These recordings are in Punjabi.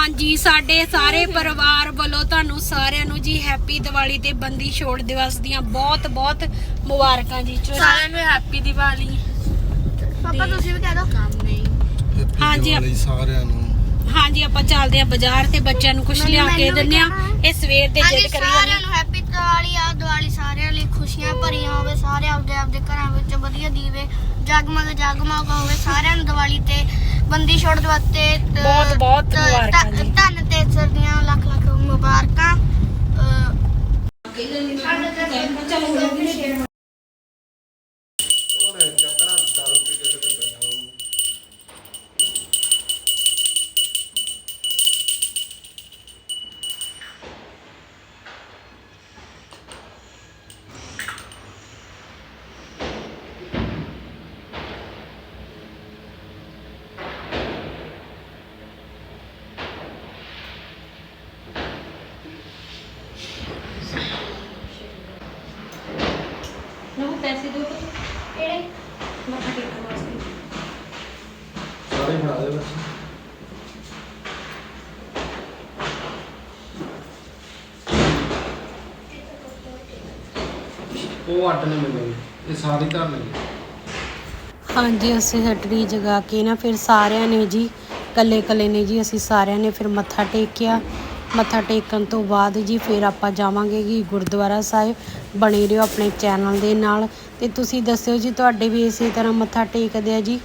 ਹਾਂਜੀ ਸਾਡੇ ਸਾਰੇ ਪਰਿਵਾਰ ਵੱਲੋਂ ਤੁਹਾਨੂੰ ਸਾਰਿਆਂ ਨੂੰ ਜੀ ਹੈਪੀ ਦੀਵਾਲੀ ਤੇ ਬੰਦੀ ਛੋੜ ਦਿਵਸ ਦੀਆਂ ਬਹੁਤ ਬਹੁਤ ਮੁਬਾਰਕਾਂ ਜੀ। ਸਾਰਿਆਂ ਨੂੰ ਹੈਪੀ ਦੀਵਾਲੀ। ਪਾਪਾ ਤੁਸੀਂ ਵੀ ਕਹਿ ਦਿਓ। ਕੰਮ ਨਹੀਂ। ਹਾਂਜੀ। ਸਾਰਿਆਂ ਨੂੰ। ਹਾਂਜੀ ਆਪਾਂ ਚੱਲਦੇ ਆ ਬਾਜ਼ਾਰ ਤੇ ਬੱਚਿਆਂ ਨੂੰ ਕੁਝ ਲਿਆ ਕੇ ਦਿੰਦੇ ਆ ਇਹ ਸਵੇਰ ਦੇ ਹਾਂਜੀ ਜਿੱਦ ਕਰੀ ਜਾਂਦੇ ਸਾਰਿਆਂ ਨੂੰ ਹੈਪੀ ਦੀਵਾਲੀ ਆ ਦੀਵਾਲੀ ਸਾਰਿਆਂ ਲਈ ਖੁਸ਼ੀਆਂ ਭਰੀਆਂ ਹੋਵੇ ਸਾਰੇ ਆਪਦੇ ਆਪਦੇ ਘਰਾਂ ਵਿੱਚ ਵਧੀਆ ਦੀਵੇ ਜਗਮਗ ਜਗਮਗ ਹੋਵੇ ਸਾਰਿਆਂ ਨੂੰ ਦੀਵਾਲੀ ਤੇ ਬੰਦੀ ਛੋੜ ਦਿਵਸ ਤੇ ਤ- ਬਹੁਤ- ਬਹੁਤ ਮੁਬਾਰਕਾਂ ਜੀ। ਧੰਨ ਤੇ ਸਰਦੀਆਂ ਲੱਖ ਲੱਖ ਮੁਬਾਰਕਾਂ ਪੈਸੇ ਦਿਓ ਕਿਹੜੇ? ਮੱਥਾ ਟੇਕਣ ਵਾਸਤੇ। ਸਾਰੇ ਬਣਾ ਦੇ ਬਸ। ਉਹ ਆਟ ਨਹੀਂ ਮਿਲੇਗੀ ਇਹ ਸਾਰੀ ਧਰ ਲਈ ਹਾਂਜੀ ਅਸੀਂ ਹਟੜੀ ਜਗਾ ਕੇ ਨਾ ਫਿਰ ਸਾਰਿਆਂ ਨੇ ਜੀ ਕੱਲੇ ਕੱਲੇ ਨੇ ਜੀ ਅਸੀਂ ਸਾਰਿਆਂ ਨੇ ਫਿਰ ਮੱਥਾ ਟੇਕਿਆ। ਮੱਥਾ ਟੇਕਣ ਤੋਂ ਬਾਅਦ ਜੀ ਫਿਰ ਆਪਾਂ ਜਾਵਾਂਗੇ ਜੀ ਗੁਰਦੁਆਰਾ ਸਾਹਿਬ। ਬਣੇ ਰਹੋ ਆਪਣੇ ਚੈਨਲ ਦੇ ਨਾਲ। ਤੇ ਤੁਸੀਂ ਦੱਸਿਓ ਜੀ, ਤੁਹਾਡੇ ਵੀ ਇਸੇ ਤਰ੍ਹਾਂ ਮੱਥਾ ਟੇਕਦੇ ਆ ਜੀ।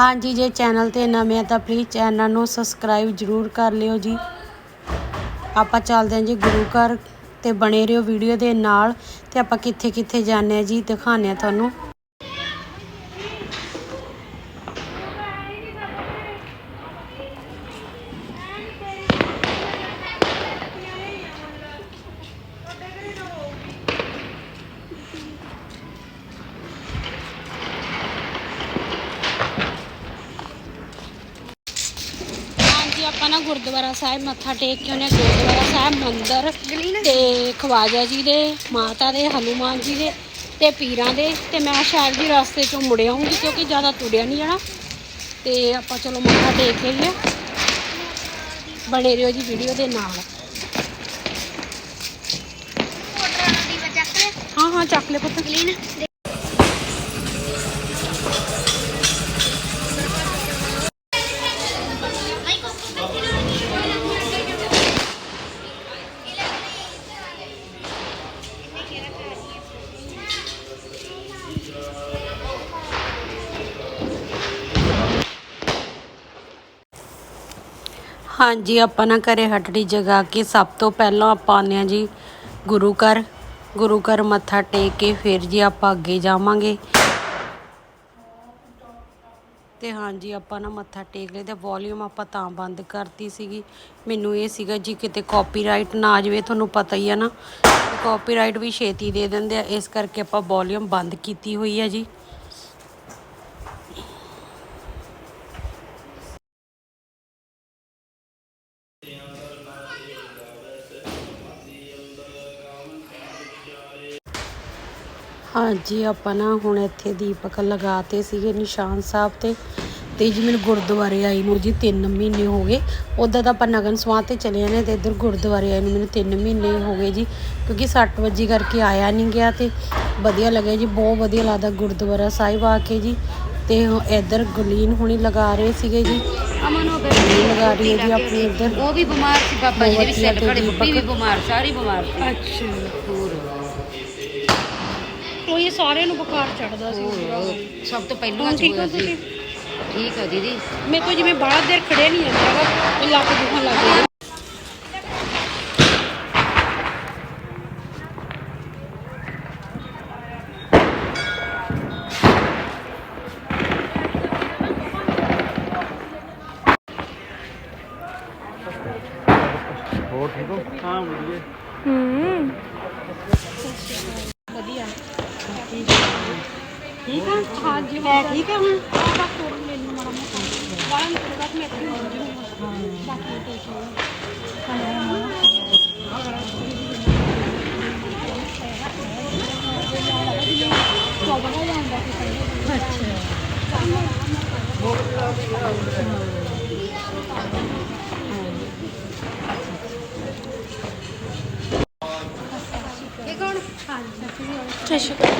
ਹਾਂਜੀ, ਜੇ ਚੈਨਲ ਤੇ ਨਵੇਂ ਆ ਤਾਂ ਪਲੀਜ਼ ਚੈਨਲ ਨੂੰ ਸਬਸਕ੍ਰਾਈਬ ਜਰੂਰ ਕਰ ਲਿਓ ਜੀ। ਆਪਾਂ ਚੱਲਦੇ ਹਾਂ ਜੀ ਗੁਰੂ ਘਰ ਤੇ ਬਣੇ ਰਹੋ ਵੀਡੀਓ ਦੇ ਨਾਲ ਤੇ ਆਪਾਂ ਕਿੱਥੇ ਕਿੱਥੇ ਜਾਂਦੇ ਆ ਜੀ ਦਿਖਾਉਂਦੇ ਆ ਤੁਹਾਨੂੰ ਹਾਂਜੀ ਆਪਾਂ ਨਾ ਗੁਰਦੁਆਰਾ ਸਾਹਿਬ ਮੱਥਾ ਟੇਕ ਕੇ ਹਾਂ ਗੁਰਦੁਆਰਾ ਸਾਹਿਬ ਮੰਦਿਰ ਤੇ ਖਵਾਜਾ ਜੀ ਦੇ ਮਾਤਾ ਦੇ ਹਨੂਮਾਨ ਜੀ ਦੇ ਤੇ ਪੀਰਾਂ ਦੇ। ਤੇ ਮੈਂ ਸ਼ਾਇਦ ਜੀ ਰਸਤੇ ਚੋਂ ਮੁੜ ਆਉਂਗੀ ਕਿਉਂਕਿ ਜ਼ਿਆਦਾ ਤੁਰਿਆ ਨਹੀਂ ਜਾਣਾ। ਤੇ ਆਪਾਂ ਚਲੋ ਮੱਥਾ ਟੇਕ ਆਈਏ। ਬਣੇ ਰਹੋ ਜੀ ਵੀਡੀਓ ਦੇ ਨਾਲ। ਹਾਂ ਹਾਂ ਚੱਕ ਲੈ ਪੁੱਤ। ਕਲੀਨ ਹਾਂਜੀ, ਆਪਾਂ ਨਾ ਘਰੇ ਹਟੜੀ ਜਗਾ ਕੇ ਸਭ ਤੋਂ ਪਹਿਲਾਂ ਆਪਾਂ ਆਉਂਦੇ ਹਾਂ ਜੀ ਗੁਰੂ ਘਰ। ਗੁਰੂ ਘਰ ਮੱਥਾ ਟੇਕ ਕੇ ਫਿਰ ਜੀ ਆਪਾਂ ਅੱਗੇ ਜਾਵਾਂਗੇ। ਤੇ ਹਾਂਜੀ, ਆਪਾਂ ਨਾ ਮੱਥਾ ਟੇਕ ਲਿਆ ਤੇ ਵੋਲਿਊਮ ਆਪਾਂ ਤਾਂ ਬੰਦ ਕਰਤੀ ਸੀਗੀ। ਮੈਨੂੰ ਇਹ ਸੀਗਾ ਜੀ ਕਿਤੇ ਕਾਪੀਰਾਈਟ ਨਾ ਆ ਜਾਵੇ, ਤੁਹਾਨੂੰ ਪਤਾ ਹੀ ਆ ਨਾ। ਕਾਪੀਰਾਈਟ ਵੀ ਛੇਤੀ ਦੇ ਦਿੰਦੇ ਆ, ਇਸ ਕਰਕੇ ਆਪਾਂ ਵੋਲਿਊਮ ਬੰਦ ਕੀਤੀ ਹੋਈ ਹੈ ਜੀ। ਹਾਂਜੀ ਆਪਾਂ ਨਾ ਹੁਣ ਇੱਥੇ ਦੀਪਕ ਲਗਾਤੇ ਸੀਗੇ ਨਿਸ਼ਾਨ ਸਾਹਿਬ ਤੇ। ਤੇ ਜੀ ਮੈਨੂੰ ਗੁਰਦੁਆਰੇ ਆਈ ਨੂੰ ਜੀ 3 ਮਹੀਨੇ ਹੋ ਗਏ। ਉਦਾਂ ਤਾਂ ਆਪਾਂ ਨਗਨ ਸਵਾਹ ਤੇ ਚਲੇ ਜਾਂਦੇ ਤੇ ਇੱਧਰ ਗੁਰਦੁਆਰੇ ਆਈ ਨੂੰ ਮੈਨੂੰ 3 ਮਹੀਨੇ ਹੋ ਗਏ ਜੀ ਕਿਉਂਕਿ 60 ਵਜੇ ਕਰਕੇ ਆਇਆ ਨਹੀਂ ਗਿਆ ਤੇ ਵਧੀਆ ਲੱਗਿਆ ਜੀ ਬਹੁਤ ਵਧੀਆ ਲੱਗਦਾ ਗੁਰਦੁਆਰਾ ਸਾਹਿਬ ਆ ਕੇ ਜੀ। ਤੇ ਇੱਧਰ ਗੁਲੀਨ ਹੁਣੀ ਲਗਾ ਰਹੇ ਸੀਗੇ ਜੀ। ਅਮਨ ਹੋ ਗੁਲੀਨ ਲਗਾ ਰਹੀ ਹੈ ਜੀ ਆਪਣੀ ਇੱਧਰ। ਉਹ ਵੀ ਬਿਮਾਰ ਸੀ ਬਾਬਾ ਜੀ ਦੇ ਵੀ ਘੜੇ ਤੇ ਬੱਬੀ ਵੀ। ਬਿਮਾਰ ਸਾਰੀ ਬਿਮਾਰ ਸੀ। ਅੱਛਾ। ਉਹ ਸਾਰਿਆਂ ਨੂੰ ਬੁਖਾਰ ਚੜਦਾ ਸੀ। ਸਭ ਤੋਂ ਪਹਿਲਾਂ ਹੁਣ ਠੀਕ ਹੋ ਤੁਸੀਂ? ਠੀਕ ਆ ਦੀਦੀ। ਮੇਰੇ ਕੋਲ ਜਿਵੇਂ ਬਾਹਰ ਦੇਰ ਖੜੇ ਨਹੀਂ ਜਾਂਦਾ ਹੈਗਾ ਇਹ ਲੱਕ ਦੁਖਣ ਲੱਗ ਜਾਂਦਾ ਠੀਕ ਆ? ਹਾਂਜੀ ਹੈ ਠੀਕ ਆ ਹੁਣ? ਬਸ ਤੋੜ ਮੈਨੂੰ ਮਾੜਾ ਮੋਟਾ ਬਾਹਰ ਨਿਕਲ ਬਸ ਮੈਂ ਇੱਥੇ ਹੋ। ਜੂ ਬਾਕੀ ਟੈਨਸ਼ਨ ਹਾਂਜੀ। ਸਤਿ ਸ਼੍ਰੀ ਅਕਾਲ।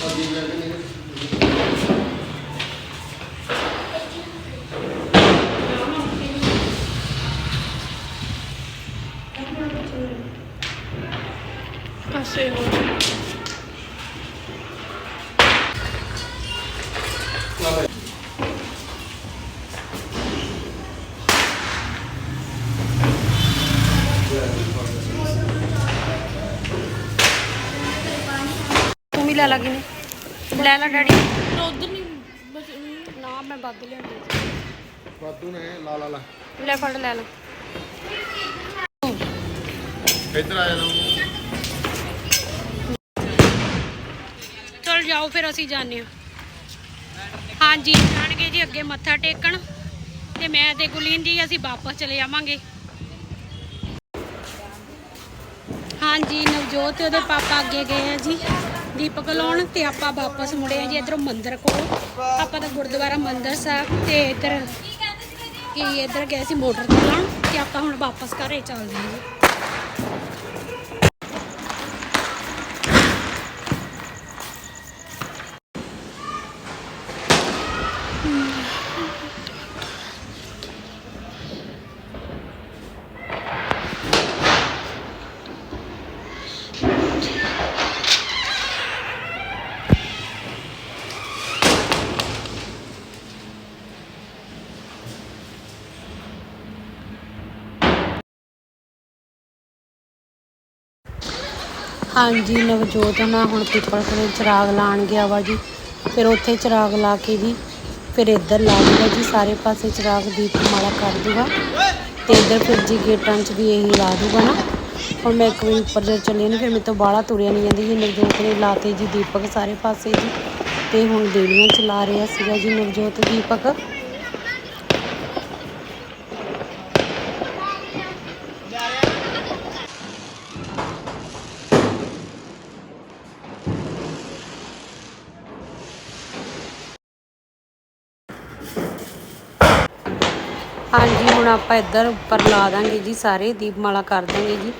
ਪਾਸੇ ਲੈ ਲਾ ਕਿਨੇ? ਲੈ ਲਾ ਡੈਡੀ। ਉਧਰ ਨਹੀਂ ਨਾ ਮੈਂ ਵੱਧ ਲਿਆਂਦੀ ਵਾਧੂ ਨੇ ਲਾ ਲਾ ਲਾ ਲੈ ਫੜ ਲੈ ਲਾ। ਇੱਧਰ ਆ ਜਾਣਾ ਚਲ ਜਾਓ ਫਿਰ ਅਸੀਂ ਜਾਂਦੇ ਹਾਂ। ਹਾਂਜੀ ਜਾਣਗੇ ਜੀ ਅੱਗੇ ਮੱਥਾ ਟੇਕਣ। ਤੇ ਮੈਂ ਤੇ ਗੁਲੀਨ ਜੀ ਅਸੀਂ ਵਾਪਸ ਚਲੇ ਜਾਵਾਂਗੇ ਹਾਂਜੀ ਨਵਜੋਤ ਤੇ ਉਹਦੇ ਪਾਪਾ ਅੱਗੇ ਗਏ ਆ ਜੀ। ਦੀਪਕ ਲਾਉਣ ਤੇ ਆਪਾਂ ਵਾਪਸ ਮੁੜੇ ਆ ਜੀ ਇਧਰੋਂ ਮੰਦਿਰ ਕੋਲ। ਆਪਾਂ ਤਾਂ ਗੁਰਦੁਆਰਾ ਮੰਦਿਰ ਸਾਹਿਬ ਤੇ ਇਧਰ ਕੀ ਇਧਰ ਗਏ ਸੀ ਮੋਟਰ ਤੇ ਲਾਉਣ ਤੇ ਆਪਾਂ ਹੁਣ ਵਾਪਸ ਘਰੇ ਚੱਲਦੇ ਹਾਂ ਜੀ। ਹਾਂਜੀ, ਨਵਜੋਤ ਨਾ ਹੁਣ ਪਿੱਪਲ ਕੋਲੇ ਚਿਰਾਗ ਲਾਣ ਗਿਆ ਵਾ ਜੀ। ਫਿਰ ਉੱਥੇ ਚਿਰਾਗ ਲਾ ਕੇ ਜੀ ਫਿਰ ਇੱਧਰ ਲਾ ਦੂਗਾ ਜੀ, ਸਾਰੇ ਪਾਸੇ ਚਿਰਾਗ ਦੀਪਮਾਲਾ ਕਰ ਦੂਗਾ। ਤੇ ਇੱਧਰ ਫਿਰ ਜੀ ਗੇਟਾਂ 'ਚ ਵੀ ਇਹੀ ਲਾ ਦੂਗਾ ਨਾ। ਹੁਣ ਮੈਂ ਇੱਕ ਵਾਰੀ ਉੱਪਰ ਜਦ ਚੱਲੀ ਨਾ ਫਿਰ ਮੇਰੇ ਤੋਂ ਬਾਹਲਾ ਤੁਰਿਆ ਨਹੀਂ ਜਾਂਦੀ ਜੀ ਨਵਜੋਤ ਨੇ ਲਾਤੇ ਜੀ ਦੀਪਕ ਸਾਰੇ ਪਾਸੇ ਜੀ। ਤੇ ਹੁਣ ਦੇਲੀਆਂ ਚਲਾ ਰਿਹਾ ਸੀਗਾ ਜੀ ਨਵਜੋਤ, ਦੀਪਕ। ਹਾਂਜੀ ਹੁਣ ਆਪਾਂ ਇੱਧਰ ਉੱਪਰ ਲਾ ਦਾਂਗੇ ਜੀ ਸਾਰੇ ਦੀਪਮਾਲਾ ਕਰ ਦਾਂਗੇ ਜੀ।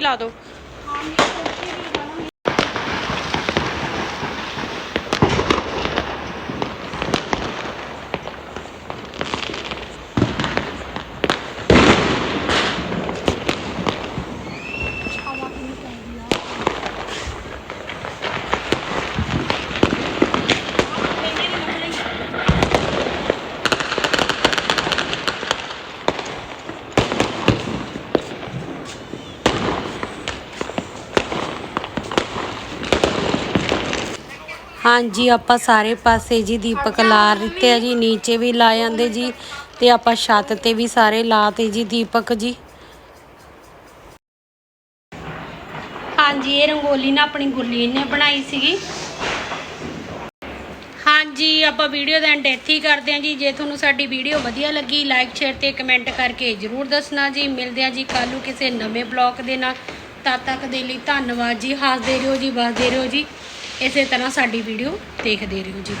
ਹੀ ਲਾ ਦਿਓ ਹਾਂਜੀ, ਆਪਾਂ ਸਾਰੇ ਪਾਸੇ ਜੀ ਦੀਪਕ ਲਾ ਦਿੱਤੇ ਆ ਜੀ, ਨੀਚੇ ਵੀ ਲਾ ਜਾਂਦੇ ਜੀ ਤੇ ਆਪਾਂ ਛੱਤ ਤੇ ਵੀ ਸਾਰੇ ਲਾਤੇ ਜੀ ਦੀਪਕ ਜੀ। ਹਾਂਜੀ, ਇਹ ਰੰਗੋਲੀ ਨਾ ਆਪਣੀ ਗੁਰਲੀਨ ਨੇ ਬਣਾਈ ਸੀਗੀ। ਹਾਂਜੀ, ਆਪਾਂ ਵੀਡੀਓ ਦਾ ਐਂਡ ਇੱਥੇ ਹੀ ਕਰਦੇ ਹਾਂ ਜੀ। ਜੇ ਤੁਹਾਨੂੰ ਸਾਡੀ ਵੀਡੀਓ ਵਧੀਆ ਲੱਗੀ ਲਾਈਕ ਸ਼ੇਅਰ ਤੇ ਕਮੈਂਟ ਕਰਕੇ ਜਰੂਰ ਦੱਸਣਾ ਜੀ। ਮਿਲਦੇ ਹਾਂ ਜੀ ਕੱਲ ਨੂੰ ਕਿਸੇ ਨਵੇਂ ਬਲੌਗ ਦੇ ਨਾਲ। ਤਦ ਤੱਕ ਦੇ ਲਈ ਧੰਨਵਾਦ ਜੀ। ਹੱਸਦੇ ਰਹੋ ਜੀ, ਵਸਦੇ ਰਹੋ ਜੀ। ਇਸੇ ਤਰ੍ਹਾਂ ਸਾਡੀ ਵੀਡੀਓ ਦੇਖਦੇ ਰਹੋ ਜੀ।